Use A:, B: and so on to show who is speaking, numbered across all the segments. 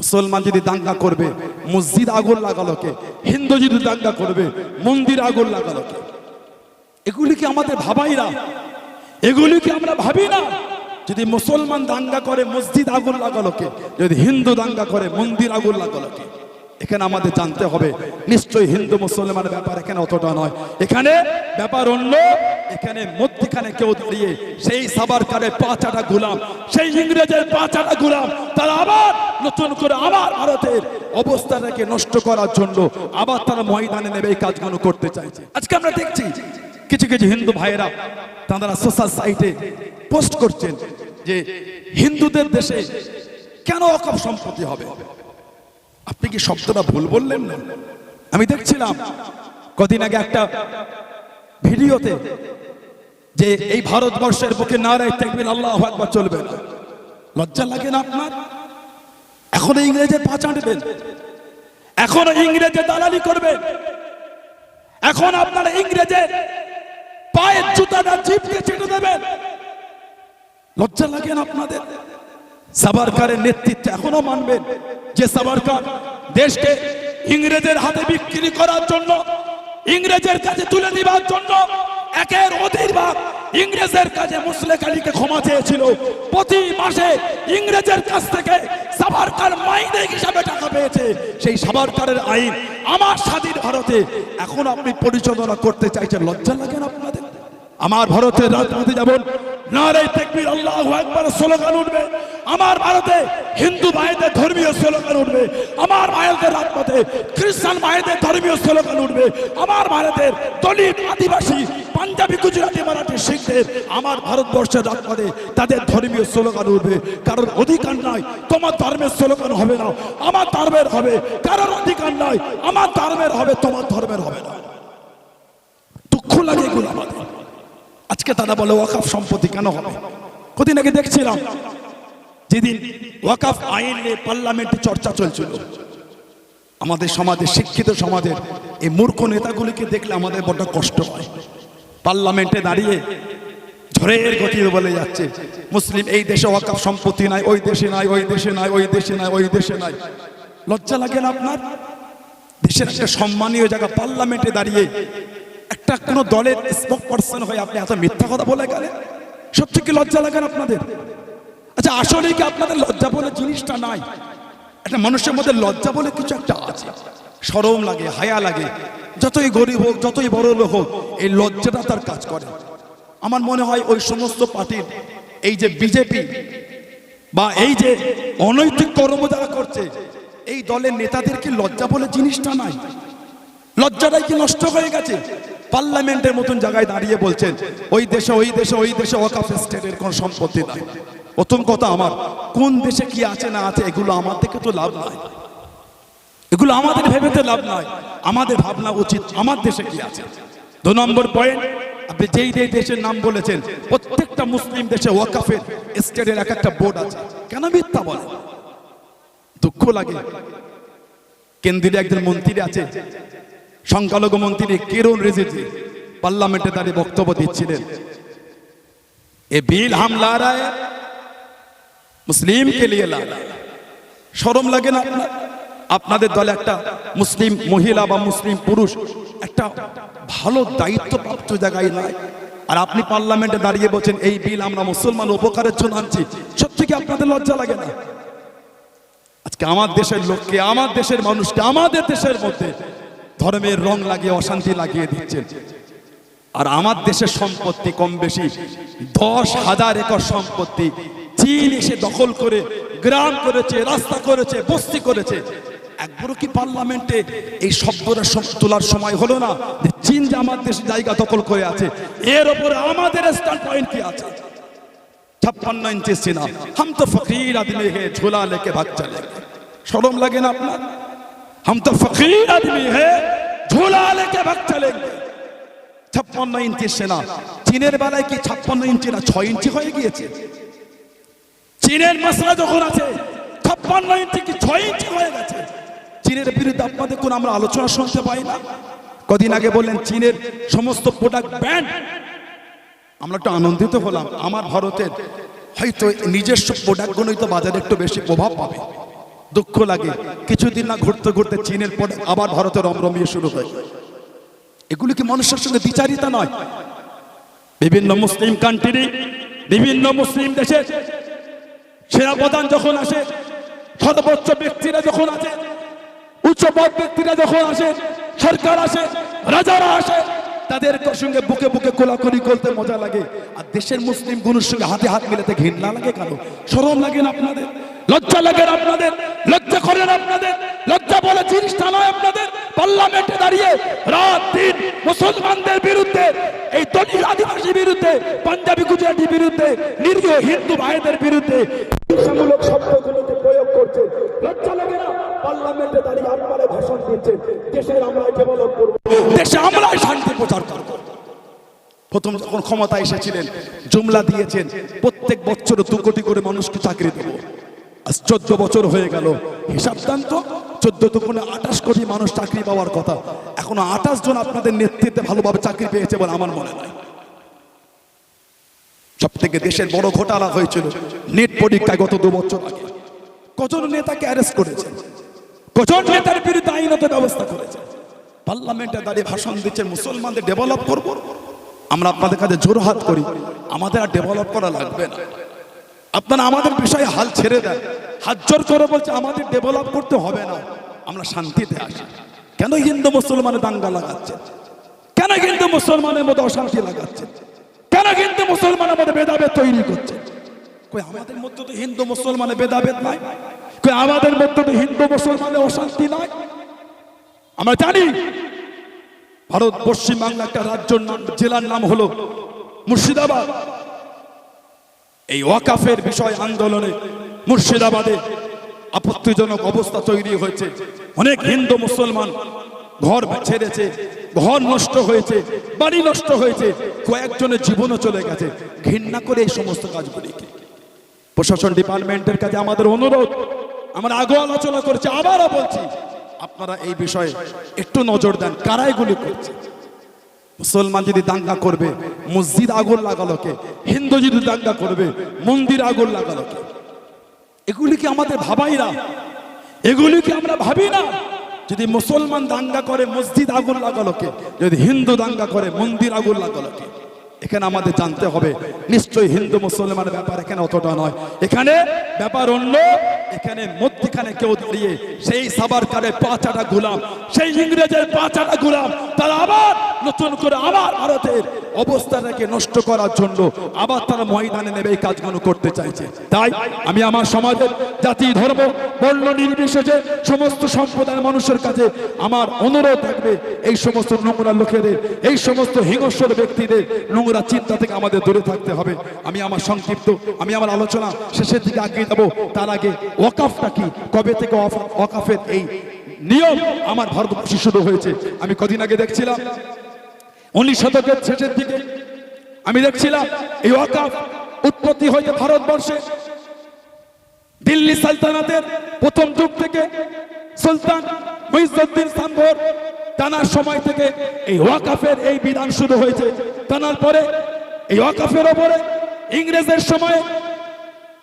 A: মুসলমান যদি দাঙ্গা করবে, মসজিদ আগুন লাগালো কে? হিন্দু যদি দাঙ্গা করবে, মন্দির আগুন লাগালো কে? এগুলি কি আমাদের ভাবাই না? এগুলি কি আমরা ভাবি না? যদি মুসলমান দাঙ্গা করে, মসজিদ আগুন লাগালো কে? যদি হিন্দু দাঙ্গা করে, মন্দির আগুন লাগালো কে? এখানে আমাদের জানতে হবে, নিশ্চয়ই হিন্দু মুসলমানের ব্যাপার এখানে অতটা নয়। এখানে ব্যাপার অন্য। এখানে মধ্যখানে কেউ দাঁড়িয়ে, সেই সাবারকারের পাঁচাটা গোলাম, সেই ইংরেজের পাঁচাটা গোলাম, তারা আবার নতুন করে আবার ভারতের অবস্থাটাকে নষ্ট করার জন্য আবার তারা ময়দানে নেবে এই কাজগুলো করতে চাইছে। আজকে আমরা দেখছি কিছু কিছু হিন্দু ভাইয়েরা তারা সোশ্যাল সাইটে পোস্ট করছেন যে হিন্দুদের দেশে কেন অকপ সম্পত্তি হবে? আপনি কি শব্দটা ভুল বললেন না? আমি দেখছিলাম কদিন আগে একটা ভিডিওতে যে এই ভারতবর্ষের বুকে নারায় দেখবেন আল্লাহ একবার চলবে লজ্জা লাগে না আপনার? এখন ইংরেজের পা চাটবেন এখন ইংরেজে দালালি করবেন এখন আপনারা ইংরেজের পায়ের জুতাটা জিপকে ছেটে দেবেন। লজ্জা লাগে না আপনাদের? সাবারকারের নেতৃত্বে এখনও মানবেন যে সাবারকার দেশকে ইংরেজের হাতে বিক্রি করার জন্য ইংরেজের কাছে তুলে দিবার জন্য একের অধীর ভাগ ইংরেজের কাছে মুসলেক আলীকে ক্ষমা চেয়েছিল। প্রতি মাসে ইংরেজের কাছ থেকে সাবারকার মাইনে হিসাবে টাকা পেয়েছে। সেই সাবারকারের আইন আমার স্বাধীন ভারতে এখন আপনি পরিচালনা করতে চাইছেন। লজ্জা লাগেন আপনাদের? আমার ভারতের রাজনীতি যেমন নারে তেকবির, আল্লাহ একবার স্লোগান উঠবে। আমার ভারতে হিন্দু ভাইদের ধর্মীয় স্লোগান উঠবে। আমার ভাইদের রাজপথে খ্রিস্টান ভাইদের ধর্মীয় স্লোগান উঠবে। আমার ভারতের দলিত আদিবাসী পাঞ্জাবি, গুজরাটি, মারাঠি শিখদের আমার ভারতবর্ষের রাজপথে তাদের ধর্মীয় স্লোগান উঠবে। কারোর অধিকার নাই, তোমার ধর্মের স্লোগান হবে না, আমার ধর্মের হবে। কারোর অধিকার নয় আমার ধর্মের হবে, তোমার ধর্মের হবে না। দুঃখ লাগে এগুলো আমাদের। আজকে তারা বলে ওয়াকাফ সম্পত্তি কেন হবে? কদিন আগে দেখছিলাম, যেদিন ওয়াকাফ আইন নিয়ে পার্লামেন্টে চর্চা চলছিল। আমাদের সমাজে শিক্ষিত সমাজের এই মূর্খ নেতাগুলিকে দেখলে আমাদের বড্ড কষ্ট হয়। পার্লামেন্টে দাঁড়িয়ে ঝড়ের গতি বলে যাচ্ছে, মুসলিম, এই দেশে ওয়াকাফ সম্পত্তি নাই, ওই দেশে নাই, ওই দেশে নাই, ওই দেশে নাই, ওই দেশে নাই। লজ্জা লাগে না আপনার? দেশের একটা সম্মানীয় জায়গা পার্লামেন্টে দাঁড়িয়ে একটা কোনো দলের স্পোক পার্সন হয়ে আপনি এত মিথ্যা কথা বলে গেলেন? সত্যি কি লজ্জা লাগেন আপনাদের? আচ্ছা আসলে কি আপনাদের লজ্জা বলে জিনিসটা নাই? একটা মানুষের মধ্যে লজ্জা বলে কিছু একটা আছে। সরম লাগে, হায়া লাগে। যতই গরিব হোক, যতই বড় লোক হোক, এই লজ্জাটা তার কাজ করে। আমার মনে হয় ওই সমস্ত পার্টির এই যে বিজেপি বা এই যে অনৈতিক কর্ম যারা করছে, এই দলের নেতাদেরকে লজ্জা বলে জিনিসটা নাই? লজ্জাটাই কি নষ্ট হয়ে গেছে? পার্লামেন্টের মতন জায়গায় দাঁড়িয়ে বলছেন, ওই দেশে ওই দেশে ওই দেশে ওয়াকাফ স্টেটের কোনো সম্পত্তি নাই। প্রথম কথা আমার, কোন দেশে কি আছে না আছে এগুলো আমার থেকে তো লাভ নাই। এগুলো আমাদের ভেবেতে লাভ নাই। আমাদের ভাবনা উচিত, আমার দেশে কি আছে। দু নম্বর পয়েন্ট আপনি যেই যেই দেশের নাম বলেছেন, প্রত্যেকটা মুসলিম দেশে ওয়াকাফের স্টেটের এক একটা বোর্ড আছে। কেন মিথ্যা বলে? দুঃখ লাগে। কেন্দ্রীয় একজন মন্ত্রী আছে সংখ্যালঘু মন্ত্রী কিরণ রিজিজি পার্লামেন্টে দাঁড়িয়ে বক্তব্য দিচ্ছিলেন। এ বিল হাম লা রা है মুসলিম কে লিয়ে রা লাগে না আপনাদের দলে একটা মুসলিম মহিলা বা মুসলিম পুরুষ একটা ভালো দায়িত্বপ্রাপ্ত জায়গায় নাই। আর আপনি পার্লামেন্টে দাঁড়িয়ে বলছেন, এই বিল আমরা মুসলমান উপকারের জন্য আনছি। সত্যি কি আপনাদের লজ্জা লাগে না? আজকে আমার দেশের লোককে, আমার দেশের মানুষকে, আমাদের দেশের মধ্যে ধর্মের রং লাগিয়ে অশান্তি লাগিয়ে দিচ্ছেন আর আমার দেশের সম্পত্তি কম বেশি, দশ হাজার একর সম্পত্তি, চীন এসে দখল করে, গ্রাম করেছে, রাস্তা করেছে, বস্তি করেছে। একবারও কি পার্লামেন্টে এই শব্দটা তোলার সময় হলো না চীন যে আমার দেশ জায়গা দখল করে আছে, এর ওপরে আমাদের স্ট্যান্ড পয়েন্ট কি আছে? ছাপ্পান্ন ইঞ্চি সিনা। হাম তো ফকির আদমি হে, ঝোলা লেকে ভাগ চলে। সরম লাগে না আপনার? हम तो फकीर आदमी है झोला लेके भाग चलेंगे ছাপ্পান্ন ইঞ্চি সেনা চীনের বেলায় কি ছাপ্পান্ন ইঞ্চি না ছয় ইঞ্চি হয়ে গিয়েছে চীনের মশলা যখন আছে ছাপ্পান্ন ইঞ্চি কি ছয় ইঞ্চি হয়ে গেছে চীনের বিরুদ্ধে আপনাদের কোন আমরা আলোচনা শুনতে পাই না কদিন আগে বললেন চীনের সমস্ত প্রোডাক্ট ব্যান্ড আমরা একটু আনন্দিত হলাম আমার ভারতের হয়তো নিজস্ব প্রোডাক্টগুলোই তো বাজারে একটু বেশি প্রভাব পাবে দুঃখ লাগে। কিছুদিন না ঘুরতে ঘুরতে চীনের পর আবার ভারতের রমরমিয়ে শুরু হয়। এগুলি কি মানুষের সঙ্গে বিচারিতা নয়? বিভিন্ন মুসলিম কান্ট্রি বিভিন্ন মুসলিম দেশে সেরা সেনাপ্রধান যখন আসে, সর্বোচ্চ ব্যক্তিরা যখন আছে উচ্চ পদ ব্যক্তিরা যখন আসে, সরকার আসে, রাজারা আসে, তাদের সঙ্গে বুকে বুকে কোলাকুলি করতে মজা লাগে। আর দেশের মুসলিম গুরুর সঙ্গে হাতে হাত মিলাতে ঘৃণা লাগে কেন? সরম লাগে না আপনাদের? লজ্জা লাগে আপনাদের? লজ্জা করেন আপনাদের? লজ্জা বলে জিনিসটা নয় আপনাদের। পার্লামেন্টে দাঁড়িয়ে রাত, দিন মুসলমানদের বিরুদ্ধে, এই দলিত আদিবাসী বিরুদ্ধে, পাঞ্জাবি গুজরাটি বিরুদ্ধে, নিরীহ হিন্দু ভাইদের বিরুদ্ধে হিংসামূলক শব্দগুলোকে প্রয়োগ করছে। লজ্জা লাগে না? পার্লামেন্টে দাঁড়িয়ে আপনারা ভাষণ দিচ্ছে। দেশের আমরা ডেভেলপ করব। দেশে আমরাই শান্তি প্রচার করব। প্রথম যখন ক্ষমতা এসেছিলেন, জুমলা দিয়েছেন, প্রত্যেক বছর দু কোটি করে মানুষকে চাকরি দেবো। চোদ্দ বছর হয়ে গেল। হিসাব দান তো, চোদ্দ দুগুণে আঠাশ কোটি মানুষ চাকরি পাওয়ার কথা। এখনও আঠাশ জন আপনাদের নেতৃত্বে ভালোভাবে চাকরি পেয়েছে বলে আমার মনে হয়। সব থেকে দেশের বড় ঘোটালা হয়েছিল নেট পরীক্ষায় গত দু বছর আগে। কজন নেতাকে অ্যারেস্ট করেছে কজন নেতার বিরুদ্ধে আইনত ব্যবস্থা করেছে পার্লামেন্টে দাঁড়িয়ে ভাষণ দিচ্ছে মুসলমানদের ডেভেলপ করব? আমরা আপনাদের কাছে জোরহাত করি। আমাদের আর ডেভেলপ করা লাগবে না। আপনারা আমাদের বিষয়ে হাল ছেড়ে দেন। হাত জোর করে বলছে, আমাদের ডেভেলপ করতে হবে না। আমরা শান্তিতে আসি কেন হিন্দু মুসলমানের দাঙ্গা লাগাচ্ছে? কেন হিন্দু মুসলমানের মধ্যে অশান্তি লাগাচ্ছে? কেন হিন্দু মুসলমানের মধ্যে ভেদাভেদ তৈরি করছে? কই, আমাদের মধ্যে তো হিন্দু মুসলমানের ভেদাভেদ নাই? কই, আমাদের মধ্যে তো হিন্দু মুসলমানের অশান্তি নাই? আমরা জানি ভারত পশ্চিমবাংলা একটা রাজ্যর নাম, জেলার নাম হলো মুর্শিদাবাদ। এই ওয়াকাফের বিষয় আন্দোলনে মুর্শিদাবাদে আপত্তিজনক অবস্থা তৈরি হয়েছে। অনেক হিন্দু মুসলমান ঘর ছেড়েছে, ঘর নষ্ট হয়েছে, বাড়ি নষ্ট হয়েছে, কয়েকজনের জীবনও চলে গেছে। ঘৃণা করে এই সমস্ত কাজগুলিকে। প্রশাসন ডিপার্টমেন্টের কাছে আমাদের অনুরোধ, আমরা আগেও আলোচনা করছি, আবারও বলছি, আপনারা এই বিষয়ে একটু নজর দেন, কারা এগুলি করছে? মুসলমান যদি দাঙ্গা করবে, মসজিদ আগুন লাগালো কে? হিন্দু যদি দাঙ্গা করবে, মন্দির আগুন লাগালো কে? এগুলি কি আমাদের ভাবাই না? এগুলি কি আমরা ভাবি না? যদি মুসলমান দাঙ্গা করে, মসজিদ আগুন লাগালো কে? যদি হিন্দু দাঙ্গা করে, মন্দির আগুন লাগালো কে? এখানে আমাদের জানতে হবে, নিশ্চয়ই হিন্দু মুসলমানের ব্যাপার এখানে অতটা নয়। এখানে ব্যাপার অন্য, এখানে মধ্যখানে কেউ দাঁড়িয়ে সেই সাবারকারের পাঁচাটা গোলাম, সেই ইংরেজের পাঁচাটা গোলাম, তারা আবার নতুন করে আবার ভারতের অবস্থাটাকে নষ্ট করার জন্য আবার তারা ময়দানে নেবে এই কাজগুলো করতে চাইছে। তাই আমি আমার সমাজের জাতি, ধর্ম, বর্ণ নির্বিশেষে সমস্ত সম্প্রদায়ের মানুষের কাছে আমার অনুরোধ থাকবে, এই সমস্ত নোংরা লোকেদের, এই সমস্ত হিংস্র ব্যক্তিদের নোংরা চিন্তা থেকে আমাদের দূরে থাকতে হবে। আমি আমার সংক্ষিপ্ত, আমি আমার আলোচনা শেষের দিকে আগিয়ে যাব। তার আগে ওয়াকাফটা কি? কবে থেকে ওয়াকাফের এই নিয়ম আমার ভারতবর্ষে শুরু হয়েছে? আমি কদিন আগে দেখছিলাম। উনিশ শতকের শেষের দিকে আমি দেখছিলাম এই ওয়াকাফ উৎপত্তি হয়েছে ভারতবর্ষে। দিল্লি সালতানাতের প্রথম যুগ থেকে সুলতান মহিজুদ্দিন সানভর টানার সময় থেকে এই ওয়াকাফের এই বিধান শুরু হয়েছে। টানার পরে এই ওয়াকাফের ওপরে ইংরেজের সময়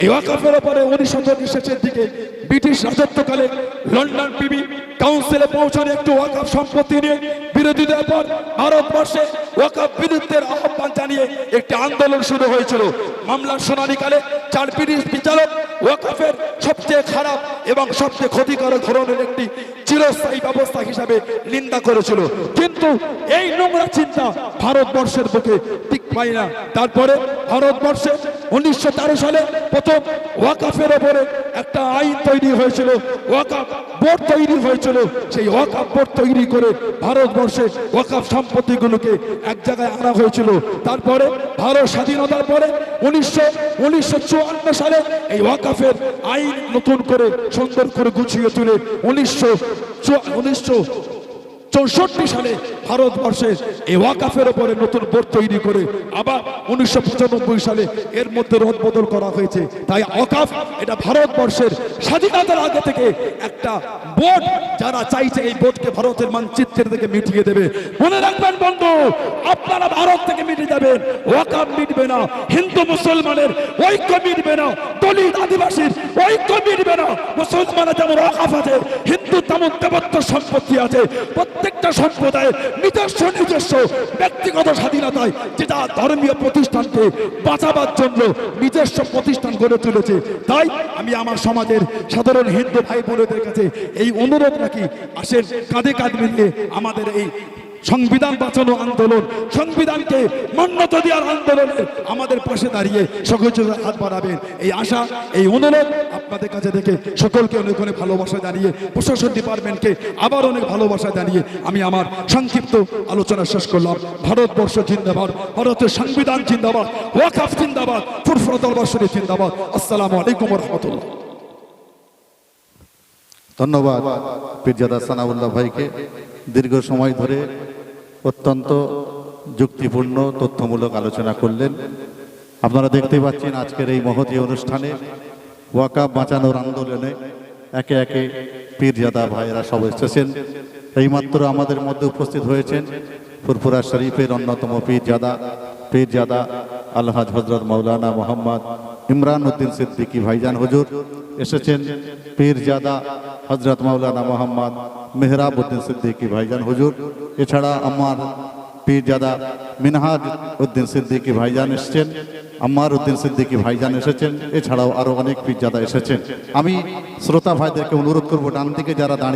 A: এই ওয়াকাফের ওপরে উনিশ শতকের শেষের দিকে ব্রিটিশ রাজত্বকালে লন্ডন পিবি কাউন্সিলে পৌঁছানো একটু ওয়াকাফ সম্পত্তি নিয়ে বিরোধীদের পর ভারতবর্ষে আহ্বান জানিয়ে একটি আন্দোলন শুরু হয়েছিল। বিচারক সবচেয়ে খারাপ এবং সবচেয়ে ক্ষতিকারক একটি চিরস্থায়ী ব্যবস্থা হিসাবে নিন্দা করেছিল। কিন্তু এই নোংরা চিন্তা ভারতবর্ষের বুকে ঠিক পায় না। তারপরে ভারতবর্ষে উনিশশো সালে প্রথম ওয়াকাফের ওপরে একটা আইন তৈরি হয়েছিল ওয়াকাফ বোর্ড তৈরি হয়েছিল। সেই ওয়াকাফ বোর্ড তৈরি করে ভারতবর্ষে ওয়াকাফ সম্পত্তিগুলোকে এক জায়গায় আনা হয়েছিল। তারপরে ভারত স্বাধীনতার পরে উনিশশো উনিশশো সালে এই ওয়াকাফের আইন নতুন করে সুন্দর করে গুছিয়ে তুলে উনিশশো উনিশশো চৌষট্টি সালে ভারতবর্ষে এই ওয়াকাফের ওপরে নতুন বোর্ড তৈরি করে আবার উনিশশো পঁচানব্বই সালে এর মধ্যে রদ বদল করা হয়েছে। তাই ওয়াকাফ এটা ভারতবর্ষের স্বাধীনতার আগে থেকে একটা বোর্ড যারা চাইছে এই বোর্ডকে ভারতের মানচিত্রের থেকে মিটিয়ে দেবে। মনে রাখবেন বন্ধু, আপনারা ভারত থেকে মিটে যাবেন ওয়াকাফ মিটবে না, হিন্দু মুসলমানের ঐক্য মিটবে না, দলিত আদিবাসীর ঐক্য মিটবে না। মুসলমানের যেমন ওয়াকাফ আছে, হিন্দু তেমন দেবত্ব সম্পত্তি আছে, প্রত্যেকটা সম্প্রদায়ের নিজস্ব নিজস্ব ব্যক্তিগত স্বাধীনতায় যেটা ধর্মীয় প্রতিষ্ঠানকে বাঁচাবার জন্য নিজস্ব প্রতিষ্ঠান গড়ে তুলেছে। তাই আমি আমার সমাজের সাধারণ হিন্দু ভাই বোনদের কাছে এই অনুরোধ রাখি, আসেন কাঁধে কাঁধ মিলিয়ে আমাদের এই সংবিধান বাঁচানো আন্দোলন, সংবিধানকে মান্যতা দেওয়ার আন্দোলনে আমাদের পাশে দাঁড়িয়ে সহযোগিতার হাত বাড়াবেন। এই আশা, এই অনুরোধ আপনাদের কাছে দেখে সকলকে অনেক অনেক ভালোবাসা জানিয়ে, প্রশাসন ডিপার্টমেন্টকে আবার অনেক ভালোবাসা জানিয়ে আমি আমার সংক্ষিপ্ত আলোচনা শেষ করলাম। ভারতবর্ষ জিন্দাবাদ, ভারতের সংবিধান জিন্দাবাদ, ওয়াকাফ জিন্দাবাদ ফুরফুরতল বর্ষরী জিন্দাবাদ। আসসালামু আলাইকুম রহমতুল্লাহ।
B: ধন্যবাদ, পীরজাদা সানাউল্লাহ ভাইকে। দীর্ঘ সময় ধরে অত্যন্ত যুক্তিপূর্ণ, তথ্যমূলক আলোচনা করলেন। আপনারা দেখতে পাচ্ছেন আজকের এই মহতী অনুষ্ঠানে ওয়াকা বাঁচানোর আন্দোলনে একে একে পীরজাদা ভাইয়েরা সব এসেছেন। এইমাত্র আমাদের মধ্যে উপস্থিত হয়েছেন ফুরফুরা শরীফের অন্যতম পীরজাদা পীরজাদা আলহাজ হজরত মৌলানা মোহাম্মদ ইমরান উদ্দিন সিদ্দিকী ভাইজান হুজুর এসেছেন পীরজাদা হজরত মৌলানা মোহাম্মদ মেহরাব উদ্দিন সিদ্দিকী ভাইজান হুজুর এছাড়া আমার পীরজাদা মিনহাজ উদ্দিন সিদ্দিকী ভাইজান এসেছেন আম্মার উদ্দিন সিদ্দিকী ভাইজান এসেছেন এছাড়াও আরও অনেক পীরজাদা এসেছেন আমি শ্রোতা ভাইদেরকে অনুরোধ করব, ডান দিকে যারা দাঁড়িয়ে